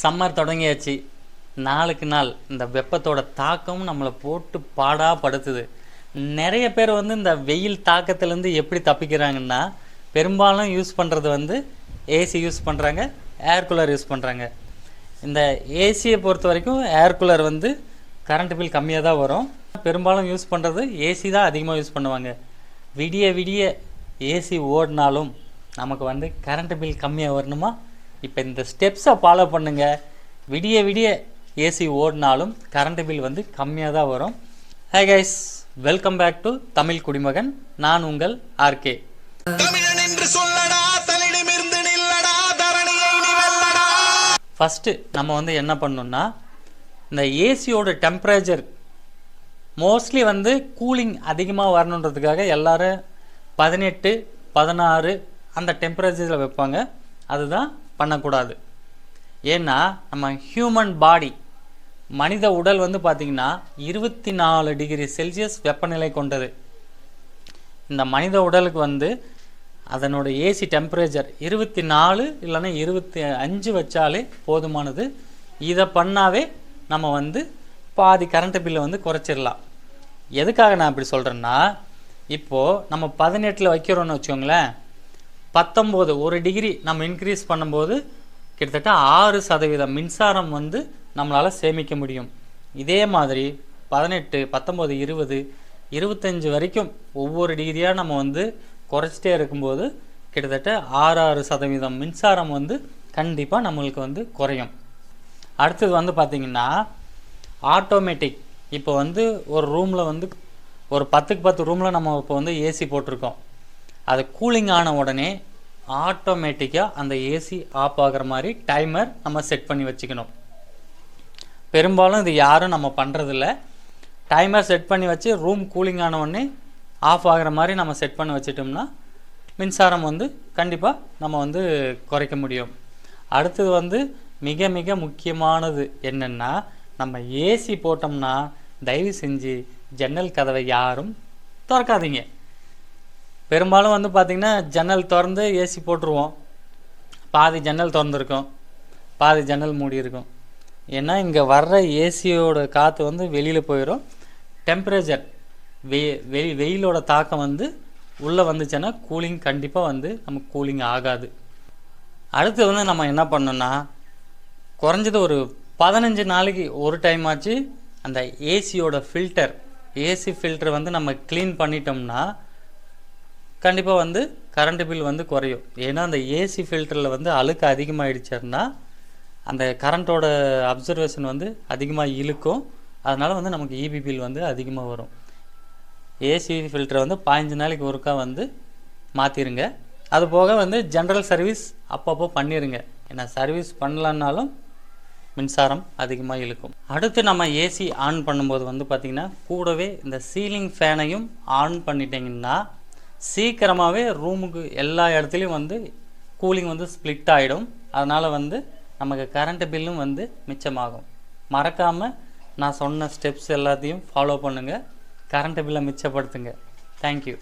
Summer தொடங்கியாச்சு. நாளுக்கு நாள் இந்த வெப்பத்தோட தாக்கம் நம்மளை போட்டு பாடா படுத்துது. நிறைய பேர் வந்து இந்த வெயில் தாக்கத்துலேருந்து எப்படி தப்பிக்கிறாங்கன்னா பெரும்பாலும் யூஸ் பண்ணுறது வந்து ஏசி யூஸ் பண்ணுறாங்க ஏர் கூலர் யூஸ் பண்ணுறாங்க இந்த ஏசியை பொறுத்த வரைக்கும் ஏர் கூலர் வந்து கரண்ட் பில் கம்மியாக தான் வரும். பெரும்பாலும் யூஸ் பண்ணுறது ஏசி தான் அதிகமாக யூஸ் பண்ணுவாங்க. விடிய விடிய ஏசி ஓடினாலும் நமக்கு வந்து கரண்ட் பில் கம்மியாக வரணுமா? இப்போ இந்த ஸ்டெப்ஸை ஃபாலோ பண்ணுங்க. விடிய விடிய ஏசி ஓடினாலும் கரண்ட் பில் வந்து கம்மியாக தான் வரும். Hey guys welcome back to Tamil Kudimagan. நான் உங்கள் ஆர்கே ஃபஸ்ட்டு நம்ம வந்து என்ன பண்ணணும்னா இந்த ஏசியோட டெம்பரேச்சர் மோஸ்ட்லி வந்து கூலிங் அதிகமாக வரணுன்றதுக்காக எல்லாரும் பதினெட்டு பதினாறு அந்த டெம்பரேச்சரில் வைப்பாங்க. அதுதான் பண்ணக்கூடாது. ஏன்னா நம்ம ஹியூமன் பாடி மனித உடல் வந்து பார்த்திங்கன்னா இருபத்தி நாலு டிகிரி செல்சியஸ் வெப்பநிலை கொண்டது. இந்த மனித உடலுக்கு வந்து அதனோட ஏசி டெம்பரேச்சர் இருபத்தி நாலு இல்லைன்னா இருபத்தி அஞ்சு வச்சாலே போதுமானது. இதை பண்ணாவே நம்ம வந்து பாதி கரண்ட் பில்லை வந்து குறைச்சிடலாம். எதுக்காக நான் இப்படி சொல்கிறேன்னா இப்போது நம்ம பதினெட்டில் வைக்கிறோன்னு வச்சுக்கோங்களேன் பத்தொம்போது ஒரு டிகிரி நம்ம இன்க்ரீஸ் பண்ணும்போது கிட்டத்தட்ட ஆறு சதவீதம் மின்சாரம் வந்து நம்மளால் சேமிக்க முடியும். இதே மாதிரி பதினெட்டு பத்தொம்போது இருபது இருபத்தஞ்சி வரைக்கும் ஒவ்வொரு டிகிரியாக நம்ம வந்து குறைச்சிட்டே இருக்கும்போது கிட்டத்தட்ட ஆறு ஆறு சதவீதம் மின்சாரம் வந்து கண்டிப்பாக நம்மளுக்கு வந்து குறையும். அடுத்தது வந்து பார்த்திங்கன்னா ஆட்டோமேட்டிக் இப்போ வந்து ஒரு ரூமில் வந்து ஒரு பத்துக்கு பத்து ரூமில் நம்ம இப்போ வந்து ஏசி போட்டிருக்கோம். அது கூலிங் ஆன உடனே ஆட்டோமேட்டிக்காக அந்த ஏசி ஆஃப் ஆகிற மாதிரி டைமர் நம்ம செட் பண்ணி வச்சுக்கணும். பெரும்பாலும் இது யாரும் நம்ம பண்ணுறதில்ல டைமர் செட் பண்ணி வச்சு ரூம் கூலிங் ஆன உடனே ஆஃப் ஆகிற மாதிரி நம்ம செட் பண்ணி வச்சிட்டோம்னா மின்சாரம் வந்து கண்டிப்பாக நம்ம வந்து குறைக்க முடியும். அடுத்தது வந்து மிக மிக முக்கியமானது என்னென்னா நம்ம ஏசி போட்டோம்னா தயவு செஞ்சு ஜன்னல் கதவை யாரும் திறக்காதீங்க. பெரும்பாலும் வந்து பார்த்திங்கன்னா ஜன்னல் திறந்து ஏசி போட்டுருவோம். பாதி ஜன்னல் திறந்துருக்கும். பாதி ஜன்னல் மூடி இருக்கும் ஏன்னா இங்கே வர்ற ஏசியோட காற்று வந்து வெளியில் போயிடும் டெம்பரேச்சர் வெ வெளி வெயிலோட தாக்கம் வந்து உள்ளே வந்துச்சுன்னா கூலிங் கண்டிப்பாக வந்து நமக்கு கூலிங் ஆகாது. அடுத்து வந்து நம்ம என்ன பண்ணோன்னா குறைஞ்சது ஒரு பதினஞ்சு நாளைக்கு ஒரு டைம் ஆச்சு. அந்த ஏசியோட ஃபில்டர் ஏசி ஃபில்டர் வந்து நம்ம க்ளீன் பண்ணிட்டோம்னா கண்டிப்பாக வந்து கரண்ட் பில் வந்து குறையும். ஏன்னா அந்த ஏசி ஃபில்டரில் வந்து அழுக்கு அதிகமாகிடுச்சுன்னா அந்த கரண்ட்டோட அப்சர்வேஷன் வந்து அதிகமாக இழுக்கும். அதனால் வந்து நமக்கு இபி பில் வந்து அதிகமாக வரும். ஏசி ஃபில்டரை வந்து பதினஞ்சு நாளைக்கு ஒருக்கா வந்து மாற்றிருங்க அது போக வந்து ஜென்ரல் சர்வீஸ் அப்பப்போ பண்ணிடுங்க ஏன்னா சர்வீஸ் பண்ணலன்னாலும் மின்சாரம் அதிகமாக இழுக்கும். அடுத்து நம்ம ஏசி ஆன் பண்ணும்போது வந்து பார்த்திங்கன்னா கூடவே இந்த சீலிங் ஃபேனையும் ஆன் பண்ணிட்டீங்கன்னா சீக்கிரமாகவே ரூமுக்கு எல்லா இடத்துலையும் வந்து கூலிங் வந்து ஸ்ப்ளிட் ஆகிடும் அதனால் வந்து நமக்கு கரண்ட்டு பில்லும் வந்து மிச்சமாகும். மறக்காமல் நான் சொன்ன ஸ்டெப்ஸ் எல்லாத்தையும் ஃபாலோ பண்ணுங்கள் கரண்ட்டு பில்லை மிச்சப்படுத்துங்க. தேங்க்யூ